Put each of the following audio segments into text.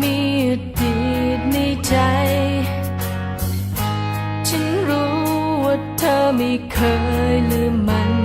มีอดีตในใจ ฉันรู้ว่าเธอไม่เคยลืมมัน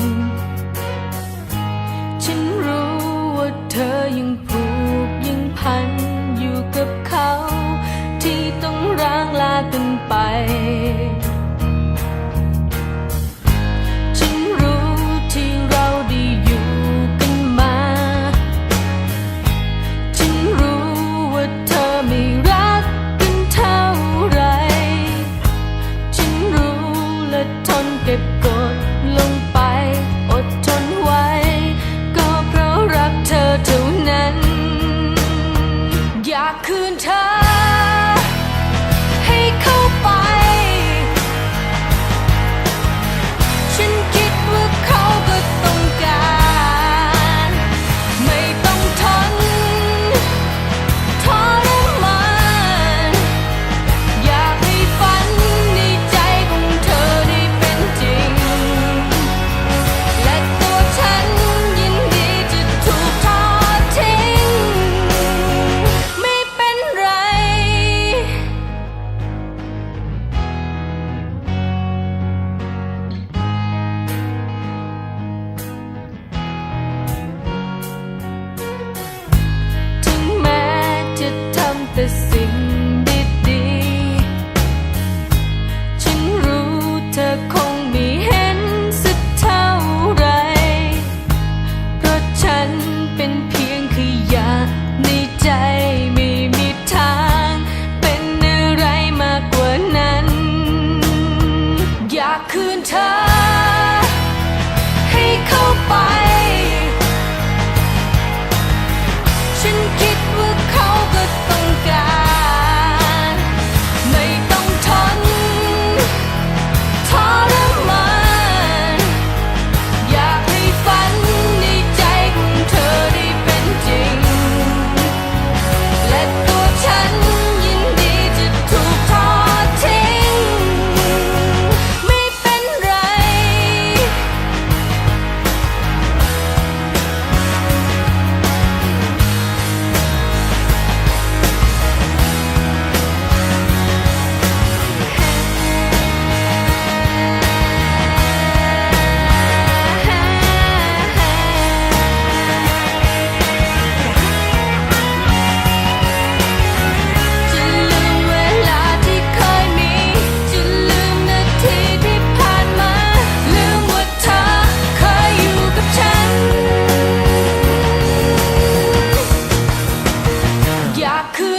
คืนเธอ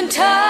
time.